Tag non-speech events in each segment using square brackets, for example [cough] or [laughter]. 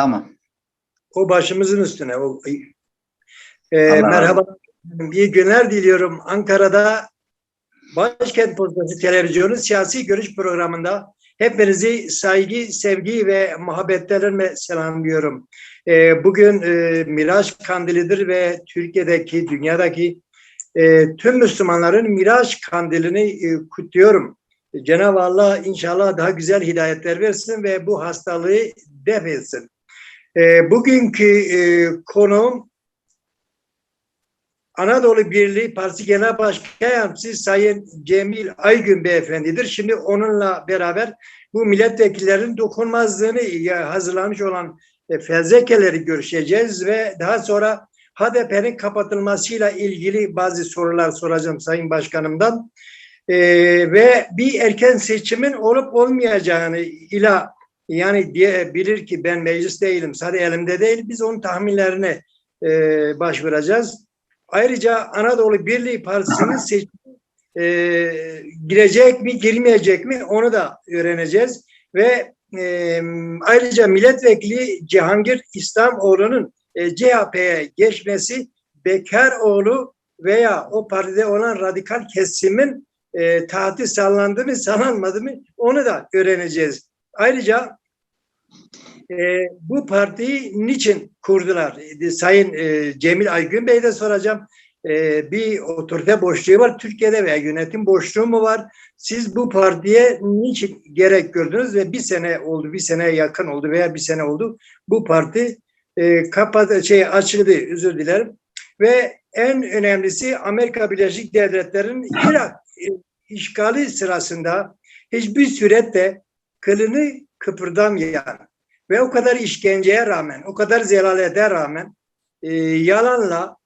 Tamam. O başımızın üstüne. O, Allah razı merhaba. İyi günler diliyorum. Ankara'da Başkent Postası Televizyonu siyasi görüş programında hepinizi saygı, sevgi ve muhabbetlerimle selamlıyorum. Ee, bugün e, Miraç Kandilidir ve Türkiye'deki, dünyadaki e, tüm Müslümanların Miraç Kandilini e, kutluyorum. Cenab-ı Allah inşallah daha güzel hidayetler versin ve bu hastalığı def etsin. E, bugünkü e, konuğum Anadolu Birliği Partisi Genel Başkan Yardımcısı Sayın Cemil Aygün Beyefendidir. Şimdi onunla beraber bu milletvekillerinin dokunmazlığını hazırlamış olan e, fezlekeleri görüşeceğiz ve daha sonra HDP'nin kapatılmasıyla ilgili bazı sorular soracağım Sayın Başkanımdan. E, ve bir erken seçimin olup olmayacağını ila yani diye bilir ki ben meclis değilim, sadece elimde değil. Biz onun tahminlerine e, başvuracağız. Ayrıca Anadolu Birliği Partisi'nin [laughs] seçimi e, girecek mi, girmeyecek mi onu da öğreneceğiz. Ve e, ayrıca milletvekili Cihangir İslamoğlu'nun e, CHP'ye geçmesi Bekaroğlu veya o partide olan radikal kesimin e, taati sağlandı mı, sağlanmadı mı onu da öğreneceğiz. Ayrıca e, bu partiyi niçin kurdular? E, Sayın e, Cemil Aygün Bey'e de soracağım. E, bir otorite boşluğu var Türkiye'de veya yönetim boşluğu mu var? Siz bu partiye niçin gerek gördünüz ve bir sene oldu, bir seneye yakın oldu veya bir sene oldu. Bu parti e, kapat şey açıldı, özür dilerim. Ve en önemlisi Amerika Birleşik Devletleri'nin Irak e, işgali sırasında hiçbir surette kılını kıpırdamayan ve o kadar işkenceye rağmen, o kadar zelalete rağmen e, yalanla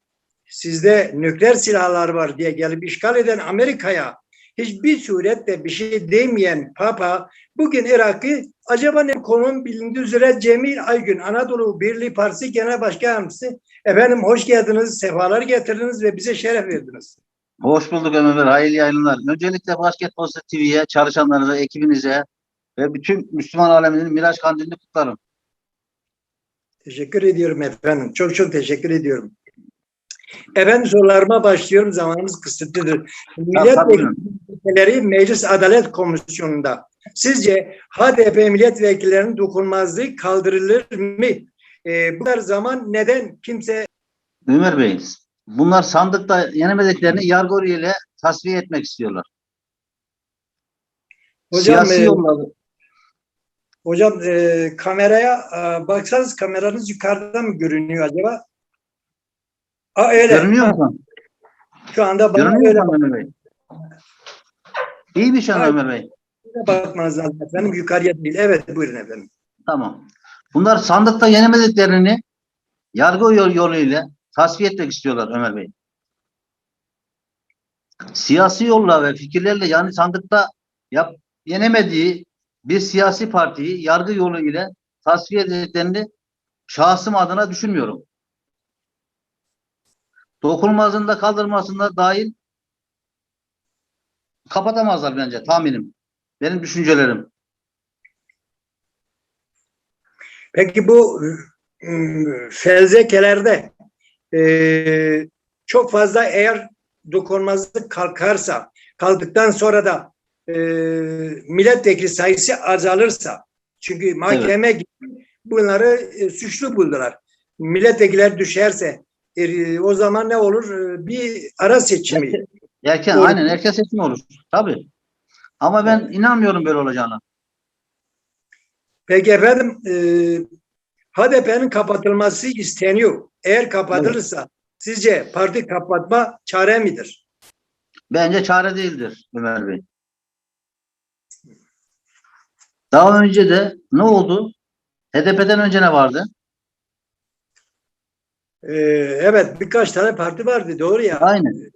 sizde nükleer silahlar var diye gelip işgal eden Amerika'ya hiçbir surette bir şey demeyen Papa bugün Irak'ı acaba ne konum bilindiği üzere Cemil Aygün Anadolu Birliği Partisi Genel Başkan Yardımcısı efendim hoş geldiniz, sefalar getirdiniz ve bize şeref verdiniz. Hoş bulduk Ömer Bey. Hayırlı yayınlar. Öncelikle Basketbol TV'ye, çalışanlarınıza, ekibinize ve bütün Müslüman aleminin Miraç Kandilini kutlarım. Teşekkür ediyorum efendim. Çok çok teşekkür ediyorum. Efendim sorularıma başlıyorum. Zamanımız kısıtlıdır. Milletvekilleri Meclis Adalet Komisyonu'nda sizce HDP milletvekillerinin dokunmazlığı kaldırılır mı? Ee, bu kadar zaman neden kimse Ömer Bey, bunlar sandıkta yenemediklerini yargı ile tasfiye etmek istiyorlar. hocam Siyasi e, yolları, hocam e, kameraya e, baksanız kameranız yukarıda mı görünüyor acaba? Aa, öyle. görünüyor mu? Şu anda bana Görünüyor öyle Ömer Bey? İyi bir şey. Ömer Bey. bakmanız lazım efendim. Yukarıya değil. Evet buyurun efendim. Tamam. Bunlar sandıkta yenemediklerini yargı yol yoluyla tasfiye etmek istiyorlar Ömer Bey. Siyasi yolla ve fikirlerle yani sandıkta yap, yenemediği bir siyasi partiyi yargı yolu ile tasfiye edeceklerini şahsım adına düşünmüyorum. Dokunulmazlığında kaldırmasında dahil kapatamazlar bence tahminim. Benim düşüncelerim. Peki bu ıı, fezlekelerde e, çok fazla eğer dokunmazlık kalkarsa, kaldıktan sonra da e, milletvekili sayısı azalırsa, çünkü mahkeme gibi bunları e, suçlu buldular. Milletvekiller düşerse e, o zaman ne olur? E, Bir ara seçimi. Erken, Doğru. aynen erken seçim olur. Tabii. Ama ben inanmıyorum böyle olacağına. Peki efendim e, HDP'nin kapatılması isteniyor. Eğer kapatılırsa sizce parti kapatma çare midir? Bence çare değildir Ömer Bey. Daha önce de ne oldu? HDP'den önce ne vardı? Ee, evet birkaç tane parti vardı doğru ya. Aynen.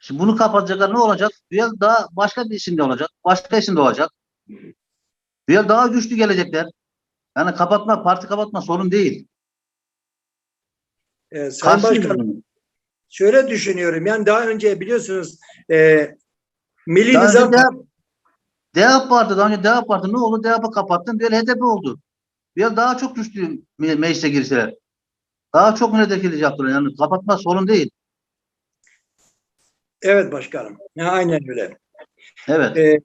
Şimdi bunu kapatacaklar ne olacak? Düel daha başka bir isimde olacak. Başka isimde olacak. Düel daha güçlü gelecekler. Yani kapatma, parti kapatma sorun değil. Ee, Sayın Karşıyız Başkan bunu. şöyle düşünüyorum yani daha önce biliyorsunuz e, Milli Daha Nizam önce DEA Parti, daha önce DEA Parti ne oldu? DEA kapattın, böyle HDP oldu. Ya daha çok güçlü me- meclise girseler. Daha çok milletvekili yaptılar. Yani kapatma sorun değil. Evet başkanım. Ya, aynen öyle. Evet. Ee,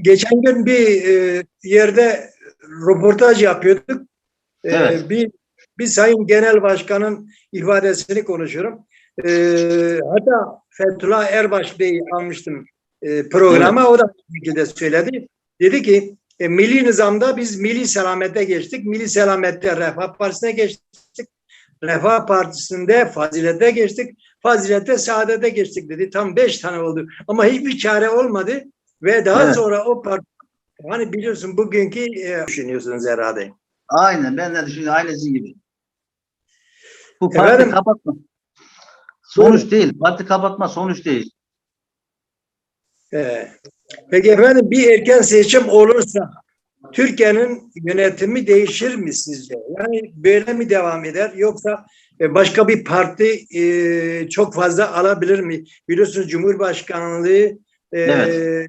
geçen gün bir e, yerde röportaj yapıyorduk. Ee, Evet. Bir, bir sayın genel başkanın ifadesini konuşuyorum. Ee, hatta Fethullah Erbaş Bey'i almıştım e, programa. O da bu şekilde söyledi. Dedi ki e, milli nizamda biz milli selamete geçtik. Milli selamette Refah Partisi'ne geçtik. Refah Partisi'nde fazilete geçtik. Fazilette saadete geçtik dedi. Tam beş tane oldu. Ama hiçbir çare olmadı. Ve daha Evet. sonra o parti hani biliyorsun bugünkü e, düşünüyorsunuz herhalde. Aynen. Ben de düşünüyorum. Aynı sizin gibi. Bu parti Efendim? kapatma. Sonuç değil. Parti kapatma sonuç değil. Ee, peki efendim bir erken seçim olursa Türkiye'nin yönetimi değişir mi sizce? Yani böyle mi devam eder yoksa e, başka bir parti e, çok fazla alabilir mi? Biliyorsunuz Cumhurbaşkanlığı e, Evet.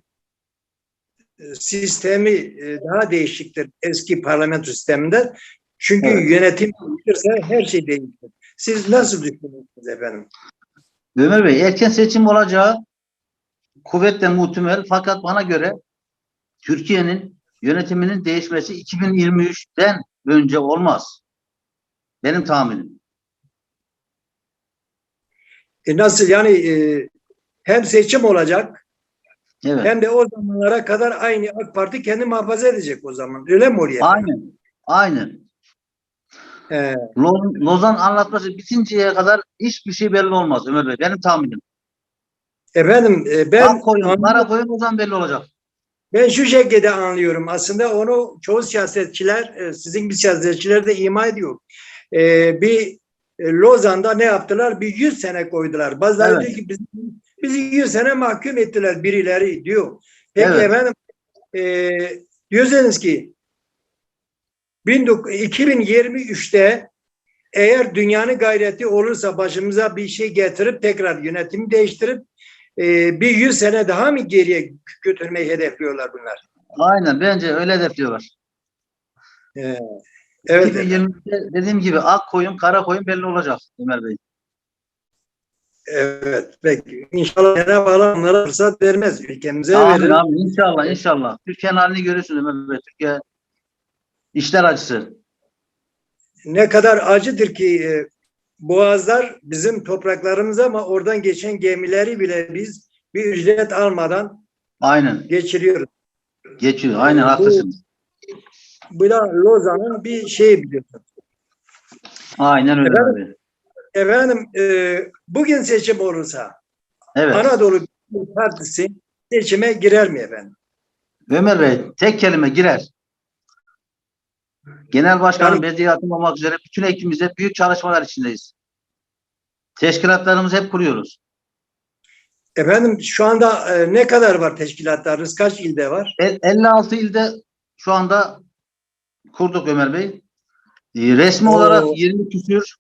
sistemi e, daha değişiktir eski parlamento sisteminden. Çünkü Evet. yönetim değişirse her şey değişir. Siz nasıl düşünüyorsunuz efendim? Ömer Bey erken seçim olacağı kuvvetle muhtemel fakat bana göre Türkiye'nin yönetiminin değişmesi 2023'ten önce olmaz. Benim tahminim. E, nasıl yani e, hem seçim olacak Evet. Hem de o zamanlara kadar aynı AK Parti kendi muhafaza edecek o zaman. Öyle mi oluyor? Aynen. Aynen. Ee, Lo- Lozan anlatması bitinceye kadar hiçbir şey belli olmaz Ömer Bey. Benim tahminim. Efendim e, ben Ak koyun, kara koyun o zaman belli olacak. ben şu şekilde anlıyorum. Aslında onu çoğu siyasetçiler, e, sizin bir siyasetçiler de ima ediyor. E, bir e, Lozan'da ne yaptılar? Bir 100 sene koydular. Bazıları Evet. diyor ki bizi, bizi 100 sene mahkum ettiler birileri diyor. Peki Evet. efendim e, diyorsanız ki 19 2023'te eğer dünyanın gayreti olursa başımıza bir şey getirip tekrar yönetimi değiştirip e, bir 100 sene daha mı geriye götürmeyi hedefliyorlar bunlar? Aynen bence öyle hedefliyorlar. Ee, evet. 2020'de dediğim gibi ak koyun, kara koyun belli olacak Ömer Bey. Evet. Peki. İnşallah Cenab-ı Allah onlara fırsat vermez. Ülkemize Amin verir. amin. İnşallah inşallah. Türkiye'nin halini görüyorsunuz Ömer Bey. Türkiye işler acısı. Ne kadar acıdır ki e, boğazlar bizim topraklarımız ama oradan geçen gemileri bile biz bir ücret almadan Aynen. geçiriyoruz. Geçiyor. Aynen Bu- haklısınız. Bu da Lozan'ın bir şeyi biliyorsun. Aynen öyle Efendim? abi. Efendim e, bugün seçim olursa Evet. Anadolu Partisi seçime girer mi efendim? Ömer Bey tek kelime girer. Genel Başkanım Yani- Bediye olmak üzere bütün ekibimizde büyük çalışmalar içindeyiz. Teşkilatlarımızı hep kuruyoruz. Efendim şu anda e, ne kadar var teşkilatlarınız? Kaç ilde var? El- 56 ilde şu anda kurduk Ömer Bey. Ee, Resmi Oo. olarak 20 küsür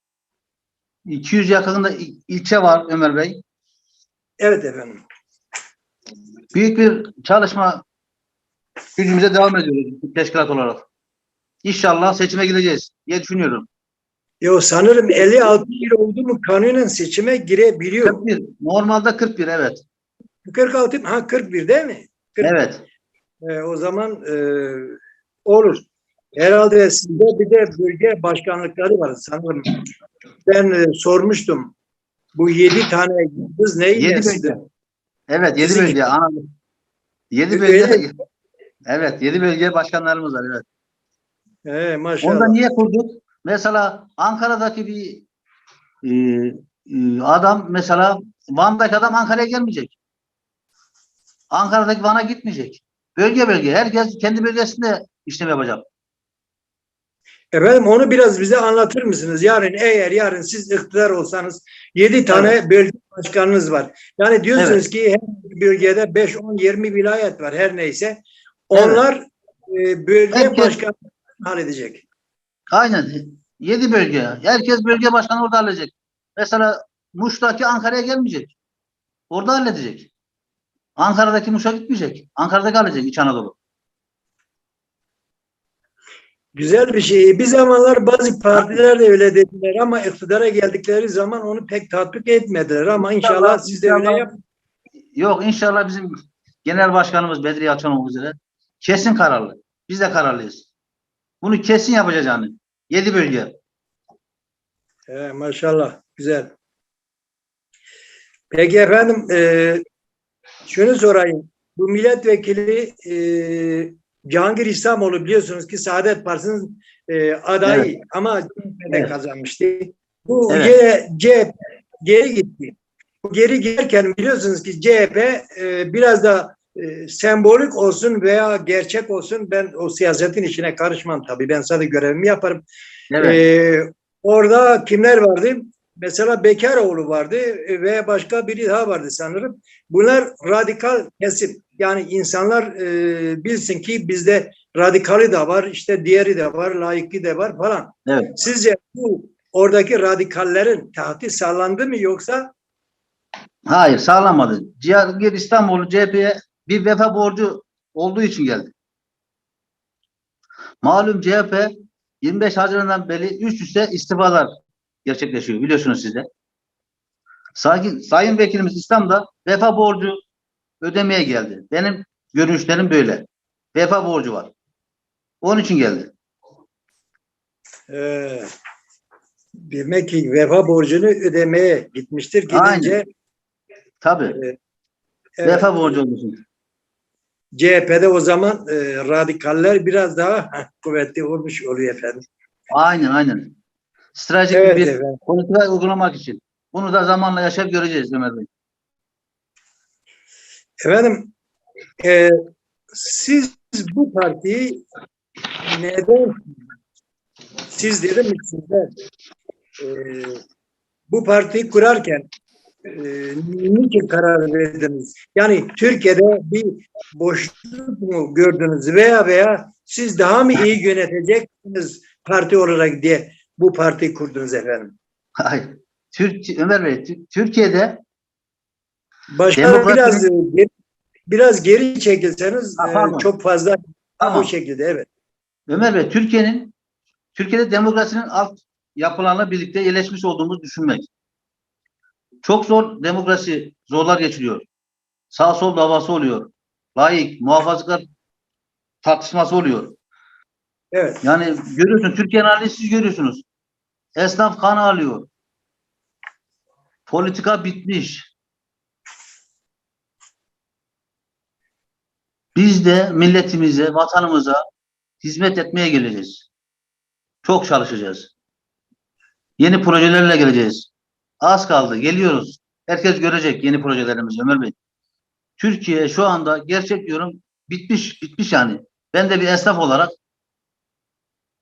200 yakınında il- ilçe var Ömer Bey. Evet efendim. Büyük bir çalışma gücümüze devam ediyoruz teşkilat olarak. İnşallah seçime gideceğiz diye düşünüyorum. Yo sanırım 56 il oldu mu kanunen seçime girebiliyor. 41. Normalde 41 evet. 46 ha 41 değil mi? Evet. E, o zaman e, olur. Herhalde sizde bir de bölge başkanlıkları var sanırım. Ben e, sormuştum. Bu yedi tane neyle 7 sizde? bölge. Evet 7 Sizin- bölge. Anladım. 7 Öyle bölge. Evet 7 bölge başkanlarımız var evet. Onu maşallah. da niye kurduk? Mesela Ankara'daki bir e, e, adam mesela Van'daki adam Ankara'ya gelmeyecek. Ankara'daki Van'a gitmeyecek. Bölge bölge. Herkes kendi bölgesinde işlem yapacak. Efendim onu biraz bize anlatır mısınız? Yarın eğer yarın siz iktidar olsanız 7 tane bölge başkanınız var. Yani diyorsunuz ki her bölgede 5, 10, 20 vilayet var her neyse. Onlar e, bölge Herkes- başkanı halledecek. Aynen. 7 bölge. Herkes bölge başkanı orada halledecek. Mesela Muş'taki Ankara'ya gelmeyecek. Orada halledecek. Ankara'daki Muş'a gitmeyecek. Ankara'daki halledecek İç Anadolu. Güzel bir şey. Bir zamanlar bazı partiler de öyle dediler ama iktidara geldikleri zaman onu pek tatbik etmediler ama inşallah siz de öyle İnşallah. yap. Yok inşallah bizim genel başkanımız Bedri olmak üzere kesin kararlı. Biz de kararlıyız. Bunu kesin yapacağız yani. Yedi bölge. He, maşallah. Güzel. Peki efendim e, şunu sorayım. Bu milletvekili e, Cihangir İslamoğlu biliyorsunuz ki Saadet Partisi'nin e, adayı ama CHP'de Evet. kazanmıştı. Bu Evet. CHP geri gitti. Bu geri gelirken biliyorsunuz ki CHP e, biraz da e, sembolik olsun veya gerçek olsun ben o siyasetin içine karışmam tabii. Ben sadece görevimi yaparım. Evet. Ee, orada kimler vardı? Mesela Bekaroğlu vardı e, ve başka biri daha vardı sanırım. Bunlar radikal kesim. Yani insanlar e, bilsin ki bizde radikali de var, işte diğeri de var, layıkı de var falan. Evet. Sizce bu oradaki radikallerin tahtı sağlandı mı yoksa Hayır sağlamadı. Cihangir İstanbul CHP'ye bir vefa borcu olduğu için geldi. Malum CHP 25 Haziran'dan beri üst üste istifalar gerçekleşiyor biliyorsunuz siz de. Sayın, Sayın Vekilimiz İslam'da vefa borcu ödemeye geldi. Benim görüşlerim böyle. Vefa borcu var. Onun için geldi. e, demek ki vefa borcunu ödemeye gitmiştir. Gidince Tabii. evet, Vefa borcu için. CHP'de o zaman e, radikaller biraz daha [laughs] kuvvetli olmuş oluyor efendim. Aynen aynen. Stratejik Evet bir efendim. politika uygulamak için. Bunu da zamanla yaşayıp göreceğiz Ömer Bey. Efendim e, siz bu partiyi neden siz dedim sizler e, bu partiyi kurarken niçin karar verdiniz? Yani Türkiye'de bir boşluk mu gördünüz veya veya siz daha mı iyi yöneteceksiniz parti olarak diye bu partiyi kurdunuz efendim? Hayır. Türk, Ömer Bey, Tü- Türkiye'de Başkanım Demokrasi- biraz geri, biraz geri çekilseniz Ha, e, çok fazla Tamam. bu şekilde evet. Ömer Bey, Türkiye'nin Türkiye'de demokrasinin alt yapılarla birlikte iyileşmiş olduğumuzu düşünmek. Çok zor demokrasi zorlar geçiriyor. Sağ sol davası oluyor. Layık, muhafazakar tartışması oluyor. Evet. Yani görüyorsun Türkiye'nin halini siz görüyorsunuz. Esnaf kan alıyor. Politika bitmiş. Biz de milletimize, vatanımıza hizmet etmeye geleceğiz. Çok çalışacağız. Yeni projelerle geleceğiz. Az kaldı, geliyoruz. Herkes görecek yeni projelerimizi Ömer Bey. Türkiye şu anda gerçek diyorum bitmiş, bitmiş yani. Ben de bir esnaf olarak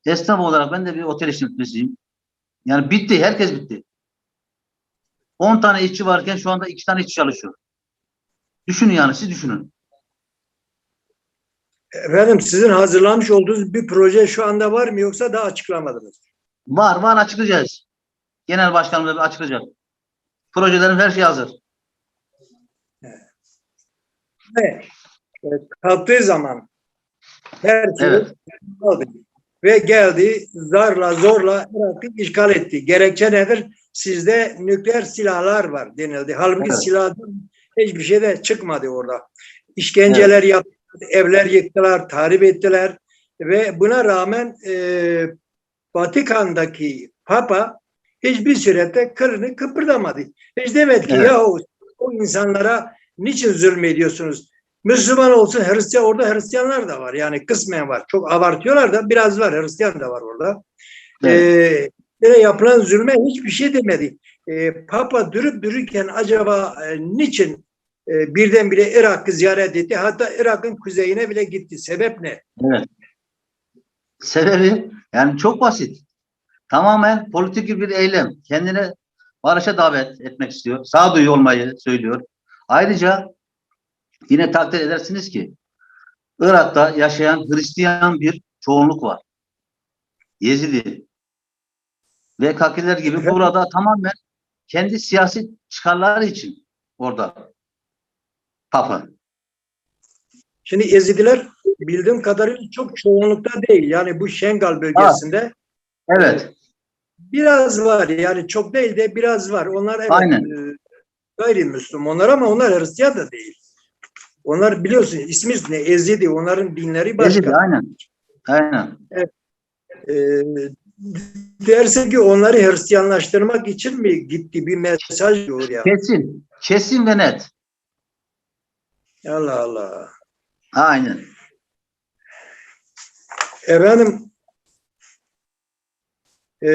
esnaf olarak ben de bir otel işletmesiyim. Yani bitti, herkes bitti. 10 tane işçi varken şu anda 2 tane işçi çalışıyor. Düşünün yani, siz düşünün. Efendim sizin hazırlamış olduğunuz bir proje şu anda var mı yoksa daha açıklamadınız? Var, var açıklayacağız. Genel başkanımız da açıklayacak. Projelerin her şey hazır. Ve e, kalktığı zaman her şey Evet. Ve geldi zarla zorla Irak'ı işgal etti. Gerekçe nedir? Sizde nükleer silahlar var denildi. Halbuki Evet. silahdan hiçbir şey de çıkmadı orada. İşkenceler yaptılar, evler yıktılar, tahrip ettiler ve buna rağmen e, Vatikan'daki Papa hiçbir surette kılını kıpırdamadı. Hiç demedi ki Evet. ya o, insanlara niçin zulmediyorsunuz? Müslüman olsun Hristiyan orada Hristiyanlar da var. Yani kısmen var. Çok abartıyorlar da biraz var. Hristiyan da var orada. Evet. Ee, yapılan zulme hiçbir şey demedi. Ee, Papa durup dururken acaba e, niçin e, birdenbire Irak'ı ziyaret etti? Hatta Irak'ın kuzeyine bile gitti. Sebep ne? Evet. Sebebi yani çok basit. Tamamen politik bir eylem. Kendine barışa davet etmek istiyor. Sağduyu olmayı söylüyor. Ayrıca yine takdir edersiniz ki Irak'ta yaşayan Hristiyan bir çoğunluk var. Yezidi ve Kakiler gibi Evet. burada tamamen kendi siyasi çıkarları için orada Papa. Şimdi Ezidiler bildiğim kadarıyla çok çoğunlukta değil. Yani bu Şengal bölgesinde Evet. Biraz var. Yani çok değil de biraz var. Onlar evet, Aynen. e, gayrimüslim onlar ama onlar Hristiyan da değil. Onlar biliyorsun ismi ne? Ezidi. Onların dinleri başka. Ezidi, aynen. Aynen. e, derse ki onları Hristiyanlaştırmak için mi gitti bir mesaj oraya? Kesin. Kesin ve net. Allah Allah. Aynen. Efendim e,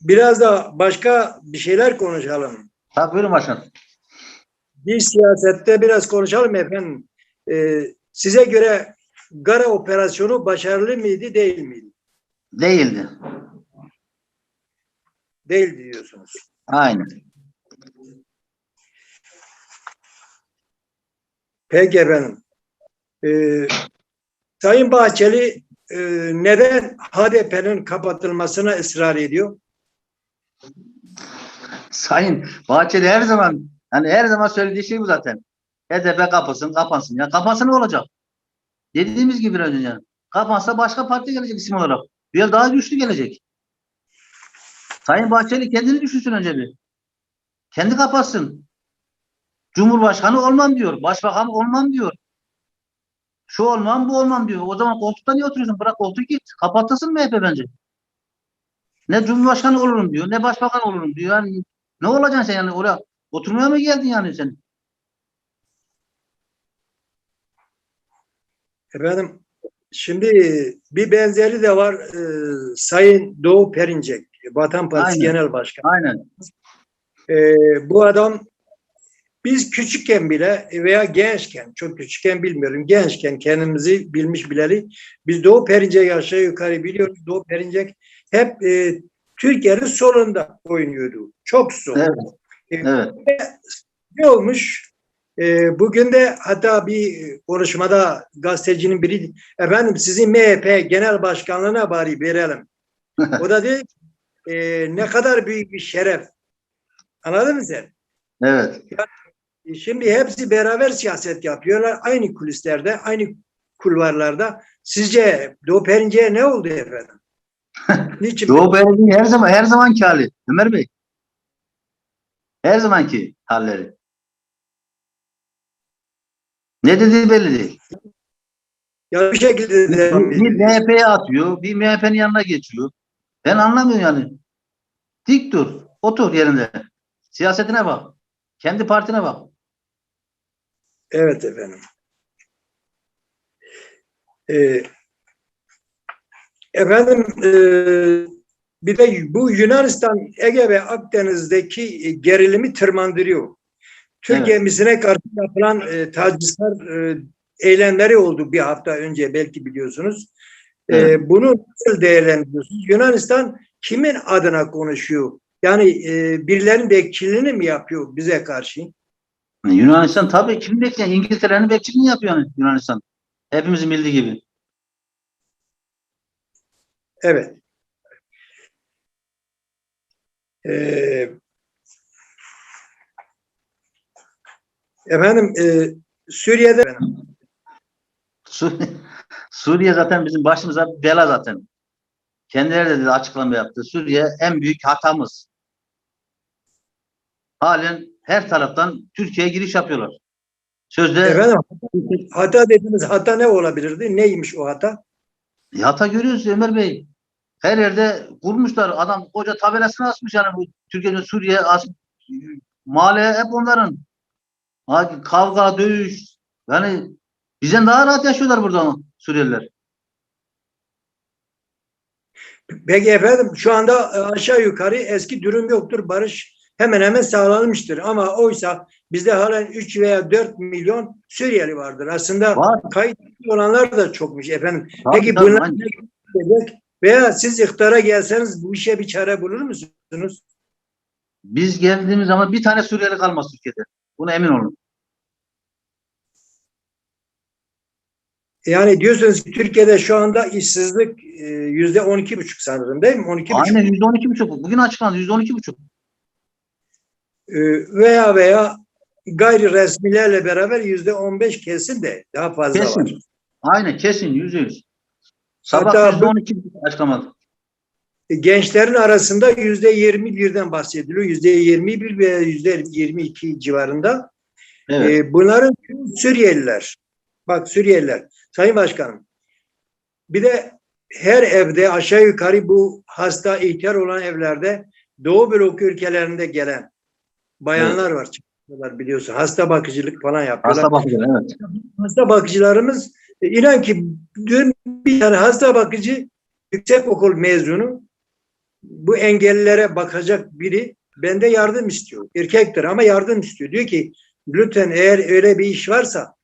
biraz da başka bir şeyler konuşalım. Tabii buyurun başkanım. Bir siyasette biraz konuşalım efendim. E, size göre Gara operasyonu başarılı mıydı değil miydi? Değildi. Değil diyorsunuz. Aynen. Peki efendim. Ee, Sayın Bahçeli e, neden HDP'nin kapatılmasına ısrar ediyor? Sayın Bahçeli her zaman hani her zaman söylediği şey bu zaten. HDP kapasın, kapansın. Ya kapansa ne olacak? Dediğimiz gibi önce. Kapansa başka parti gelecek isim olarak. Bir yer daha güçlü gelecek. Sayın Bahçeli kendini düşünsün önce bir. Kendi kapatsın. Cumhurbaşkanı olmam diyor. Başbakan olmam diyor. Şu olmam bu olmam diyor. O zaman koltukta niye oturuyorsun? Bırak koltuğu git. Kapatırsın MHP bence. Ne Cumhurbaşkanı olurum diyor. Ne Başbakan olurum diyor. Yani ne olacaksın sen yani oraya oturmaya mı geldin yani sen? Efendim şimdi bir benzeri de var e, Sayın Doğu Perinçek, Vatan Partisi Aynen. Genel Başkanı. Aynen. E, bu adam biz küçükken bile veya gençken, çok küçükken bilmiyorum, gençken kendimizi bilmiş bileli biz Doğu Perinçek aşağı yukarı biliyoruz. Doğu Perinçek hep e, Türkiye'nin solunda oynuyordu. Çok sol. Evet. Evet. Ne olmuş? Ee, bugün de hatta bir konuşmada gazetecinin biri efendim sizin MHP genel başkanlığına bari verelim. [laughs] O da dedi e, ne kadar büyük bir şeref. Anladın mı sen? Evet. E, Şimdi hepsi beraber siyaset yapıyorlar. Aynı kulislerde, aynı kulvarlarda. Sizce Doğu Perinçek'e ne oldu efendim? [laughs] Niçin? Doğu Belediye her zaman her zamanki hali. Ömer Bey. Her zamanki halleri. Ne dediği belli değil. Ya bir şekilde Bir ediyor. MHP'ye atıyor, bir MHP'nin yanına geçiyor. Ben anlamıyorum yani. Dik dur, otur yerinde. Siyasetine bak. Kendi partine bak. Evet efendim. Ee, efendim e, bir de bu Yunanistan Ege ve Akdeniz'deki gerilimi tırmandırıyor. Türk Evet. gemisine karşı yapılan e, tacizler e, eylemleri oldu bir hafta önce belki biliyorsunuz. E, Evet. bunu nasıl değerlendiriyorsunuz? Yunanistan kimin adına konuşuyor? Yani e, birilerinin bekçiliğini mi yapıyor bize karşı? Yunanistan tabii kim bekliyor? İngiltere'nin bekçiliğini yapıyor yani Yunanistan. Hepimizin bildiği gibi. Evet. Ee, efendim e, Suriye'de Su- [laughs] Suriye zaten bizim başımıza bela zaten. Kendileri de dedi, açıklama yaptı. Suriye en büyük hatamız. Halen her taraftan Türkiye'ye giriş yapıyorlar. Sözde efendim hata dediğiniz hata ne olabilirdi? Neymiş o hata? E, hata görüyoruz Ömer Bey. Her yerde kurmuşlar. Adam koca tabelasını asmış yani bu Türkiye'nin Suriye as mahalle hep onların. Ha, Kavga, dövüş. Yani bizden daha rahat yaşıyorlar burada Suriyeliler. Peki efendim şu anda e, aşağı yukarı eski durum yoktur. Barış hemen hemen sağlanmıştır. Ama oysa bizde halen 3 veya 4 milyon Suriyeli vardır. Aslında Var. kayıtlı olanlar da çokmuş efendim. Tabii, Peki tabii, bunlar ne? Veya siz iktidara gelseniz bu işe bir çare bulur musunuz? Biz geldiğimiz zaman bir tane Suriyeli kalmaz Türkiye'de. Buna emin olun. Yani diyorsunuz ki Türkiye'de şu anda işsizlik e, yüzde on iki buçuk sanırım değil mi? On iki buçuk. Aynen yüzde on iki buçuk. Bugün açıklandı yüzde on iki buçuk. E, Veya veya gayri resmilerle beraber yüzde on beş kesin de daha fazla var. Kesin. Aynen kesin yüzde yüz. Sabah yüzde on iki açıklamadı. E, Gençlerin arasında yüzde 21'den bahsediliyor. Yüzde 21 veya yüzde 22 civarında. Evet. E, bunların Suriyeliler. Bak Suriyeliler. Sayın Başkanım. Bir de her evde aşağı yukarı bu hasta ihtiyar olan evlerde Doğu blok ülkelerinde gelen bayanlar var. Çıkıyorlar biliyorsun. Hasta bakıcılık falan yapıyorlar. Hasta bakıyor evet. hasta bakıcılarımız e, inan ki dün bir tane hasta bakıcı yüksek okul mezunu bu engellilere bakacak biri bende yardım istiyor. Erkektir ama yardım istiyor. Diyor ki lütfen eğer öyle bir iş varsa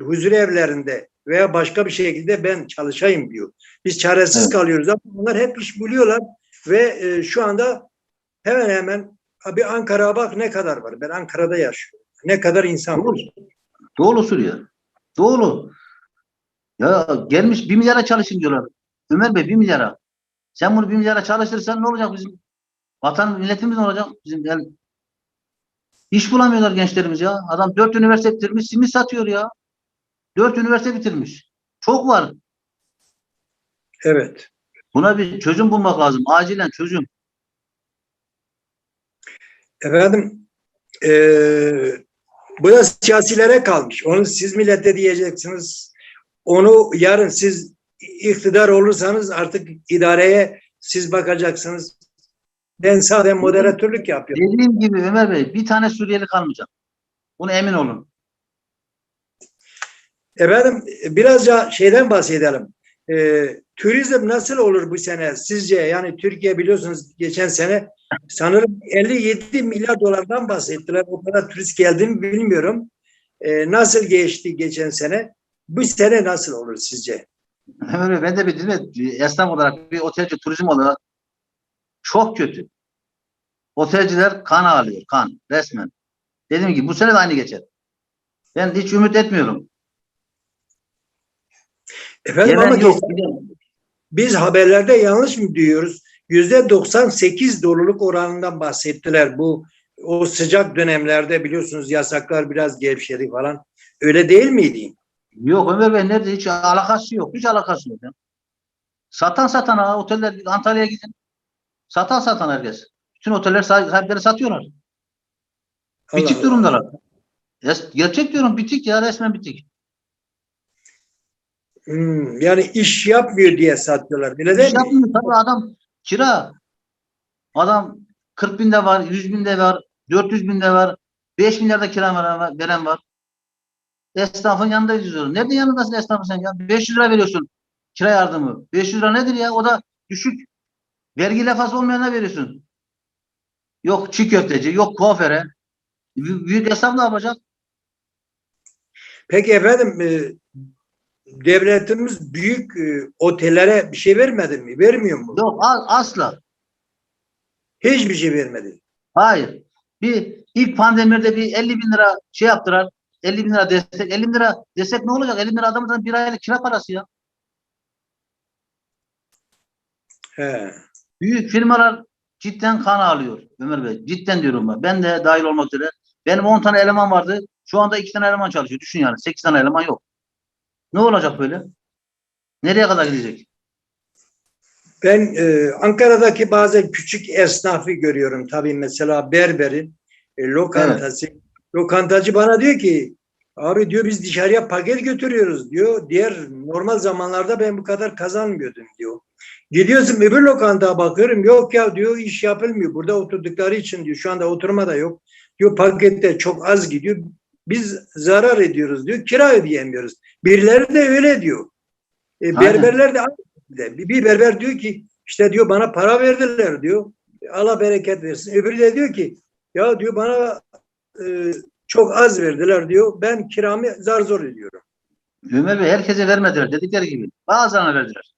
huzur evlerinde veya başka bir şekilde ben çalışayım diyor. Biz çaresiz Evet. kalıyoruz ama onlar hep iş buluyorlar ve e, şu anda hemen hemen abi Ankara'ya bak ne kadar var. Ben Ankara'da yaşıyorum. Ne kadar insan Doğru. var. Doğulu Suriye. Doğulu. Ya gelmiş bir milyara çalışın diyorlar. Ömer Bey bir milyara. Sen bunu bir milyara çalıştırırsan ne olacak bizim? Vatan milletimiz ne olacak? Bizim yani iş bulamıyorlar gençlerimiz ya. Adam dört üniversite bitirmiş, simit satıyor ya. Dört üniversite bitirmiş. Çok var. Evet. Buna bir çözüm bulmak lazım. Acilen çözüm. Efendim eee bu da siyasilere kalmış. Onu siz millete diyeceksiniz. Onu yarın siz iktidar olursanız artık idareye siz bakacaksınız. Ben sadece moderatörlük yapıyorum. Dediğim gibi Ömer Bey bir tane Suriyeli kalmayacak. Buna emin olun. Efendim birazca şeyden bahsedelim. Eee, turizm nasıl olur bu sene sizce? Yani Türkiye biliyorsunuz geçen sene sanırım 57 milyar dolardan bahsettiler. O kadar turist geldiğini bilmiyorum. Eee, nasıl geçti geçen sene? Bu sene nasıl olur sizce? Ben de bir hizmet esnaf olarak bir otelci turizm olarak çok kötü. Otelciler kan ağlıyor. Kan. Resmen. Dediğim gibi bu sene de aynı geçer. Ben hiç ümit etmiyorum. Efendim ama Gelen yok. geç- biz haberlerde yanlış mı diyoruz? Yüzde 98 doluluk oranından bahsettiler. Bu o sıcak dönemlerde biliyorsunuz yasaklar biraz gevşedi falan. Öyle değil miydi? Yok Ömer Bey nerede hiç alakası yok. Hiç alakası yok. Ya. Satan satan ha oteller Antalya'ya gidin. Satan satan herkes. Bütün oteller sahip- sahipleri satıyorlar. Allah Bitik Allah. durumdalar. Gerçek diyorum bitik ya resmen bitik. Hmm, yani iş yapmıyor diye satıyorlar. İş değil mi? yapmıyor tabii adam kira. Adam 40 binde var, 100 binde var, 400 binde var, 5 milyarda kira veren, veren var. Esnafın yanında yüzüyor. Nerede yanındasın esnafın sen ya? 500 lira veriyorsun kira yardımı. 500 lira nedir ya? O da düşük. Vergi lafası olmayana veriyorsun. Yok çiğ köfteci, yok kuaföre. Bü- Büyük esnaf ne yapacak? Peki efendim e, devletimiz büyük e, otellere bir şey vermedi mi? Vermiyor mu? Yok asla. Hiçbir şey vermedi. Hayır. Bir ilk pandemide bir 50 bin lira şey yaptılar. 50 bin lira destek. 50 bin lira destek ne olacak? 50 bin lira adamın bir aylık kira parası ya. He. Büyük firmalar cidden kan ağlıyor Ömer Bey. Cidden diyorum ben. Ben de dahil olmak üzere. Benim 10 tane eleman vardı. Şu anda 2 tane eleman çalışıyor. Düşün yani. 8 tane eleman yok. Ne olacak böyle? Nereye kadar gidecek? Ben e, Ankara'daki bazı küçük esnafı görüyorum. Tabii mesela Berber'in e, lokantası. Lokantacı bana diyor ki abi diyor biz dışarıya paket götürüyoruz diyor. Diğer normal zamanlarda ben bu kadar kazanmıyordum diyor. Gidiyorsun öbür lokantaya bakıyorum yok ya diyor iş yapılmıyor. Burada oturdukları için diyor şu anda oturma da yok. Diyor pakette çok az gidiyor. Biz zarar ediyoruz diyor. Kira ödeyemiyoruz. Birileri de öyle diyor. E, berberler de aynı şekilde. bir, bir berber diyor ki işte diyor bana para verdiler diyor. Allah bereket versin. Öbürü de diyor ki ya diyor bana e, çok az verdiler diyor. Ben kiramı zar zor ödüyorum. Ömer Bey herkese vermediler dedikleri gibi. Bazılarına verdiler.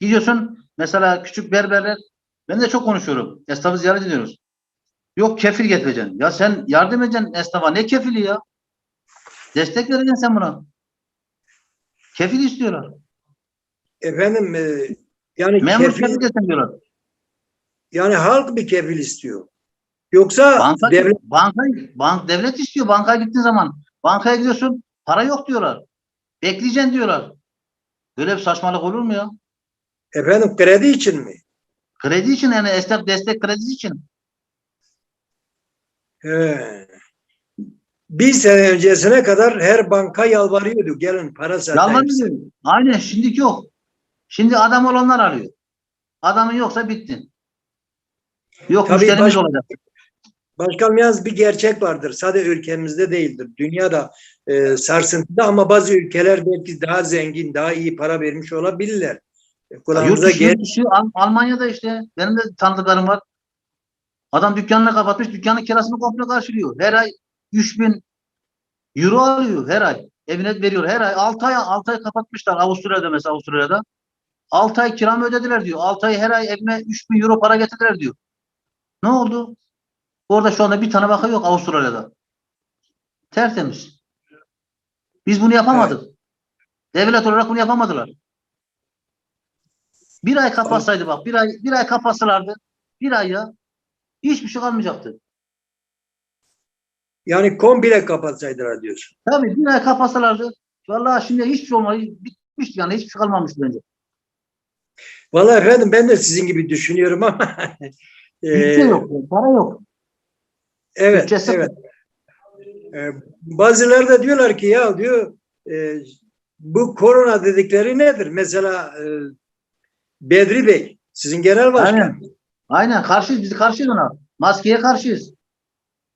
Gidiyorsun mesela küçük berberler ben de çok konuşuyorum. Esnafı ziyaret ediyoruz. Yok kefil getireceksin. Ya sen yardım edeceksin esnafa. Ne kefili ya? Destek vereceksin sen buna. Kefil istiyorlar. Efendim e, yani Memur kefil, kefil diyorlar. yani halk bir kefil istiyor. Yoksa Banka, devlet banka, bank, devlet istiyor. Bankaya gittiğin zaman bankaya gidiyorsun para yok diyorlar. Bekleyeceksin diyorlar. Böyle bir saçmalık olur mu ya? Efendim kredi için mi? Kredi için yani esnaf destek kredisi için. He. Bir sene öncesine kadar her banka yalvarıyordu. Gelin para satayım. Yalvarmıyor. Aynen şimdiki yok. Şimdi adam olanlar arıyor. Adamın yoksa bittin. Yok Tabii müşterimiz baş- olacak. Başkanım yalnız bir gerçek vardır. Sadece ülkemizde değildir. Dünyada e, sarsıntıda ama bazı ülkeler belki daha zengin, daha iyi para vermiş olabilirler. E, Kulağımıza gel. Al- Almanya'da işte benim de tanıdıklarım var. Adam dükkanını kapatmış, dükkanın kirasını komple karşılıyor. Her ay 3000 euro alıyor her ay. Evine veriyor her ay. 6 ay 6 ay kapatmışlar Avusturya'da mesela Avusturya'da. 6 ay kiramı ödediler diyor. 6 ay her ay evime 3000 euro para getirdiler diyor. Ne oldu? Orada şu anda bir tane vaka yok Avustralya'da. Tertemiz. Biz bunu yapamadık. Devlet olarak bunu yapamadılar. Bir ay kapatsaydı bak, bir ay bir ay kapatsalardı, bir ay ya hiçbir şey kalmayacaktı. Yani komple kapatsaydılar diyorsun. Tabii bir ay kapatsalardı, vallahi şimdi hiçbir şey olmadı, bitmişti yani hiçbir şey kalmamıştı bence. Vallahi efendim ben de sizin gibi düşünüyorum ama [laughs] Bütçe e, yok, para yok. Evet, Bütçe sıfır. evet. Ee, bazıları da diyorlar ki ya diyor e, bu korona dedikleri nedir? Mesela e, Bedri Bey, sizin genel başkan. Aynen. Aynen karşıyız, biz karşıyız ona. Maskeye karşıyız.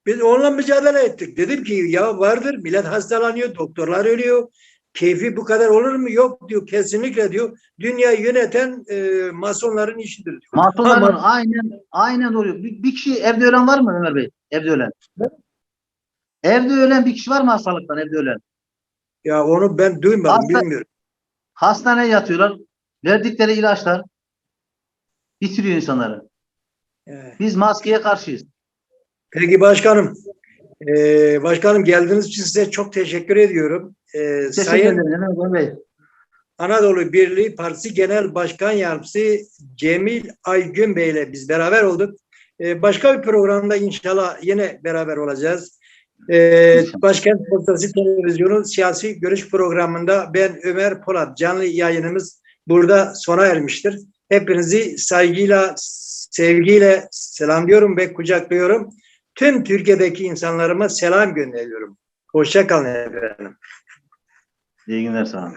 Biz onunla mücadele ettik. Dedim ki ya vardır, millet hastalanıyor, doktorlar ölüyor. Keyfi bu kadar olur mu? Yok diyor, kesinlikle diyor. Dünyayı yöneten e, masonların işidir diyor. Masonların Ama- aynen, aynen doğru. Bir, bir kişi evde ölen var mı Ömer Bey? Evde ölen. Evde ölen bir kişi var mı hastalıktan evde ölen? Ya onu ben duymadım, Hasta- bilmiyorum. Hastaneye yatıyorlar. Verdikleri ilaçlar bitiriyor insanları. Evet. Biz maskeye karşıyız. Peki başkanım, e, başkanım geldiğiniz için size çok teşekkür ediyorum. E, Teşekkür Sayın ederim Bey. Anadolu Birliği Partisi Genel Başkan Yardımcısı Cemil Aygün Bey ile biz beraber olduk. Ee, başka bir programda inşallah yine beraber olacağız. Ee. Başkent Portası Televizyonu siyasi görüş programında ben Ömer Polat canlı yayınımız burada sona ermiştir. Hepinizi saygıyla, sevgiyle selamlıyorum ve kucaklıyorum. Tüm Türkiye'deki insanlarıma selam gönderiyorum. Hoşça kalın efendim. İyi günler olun.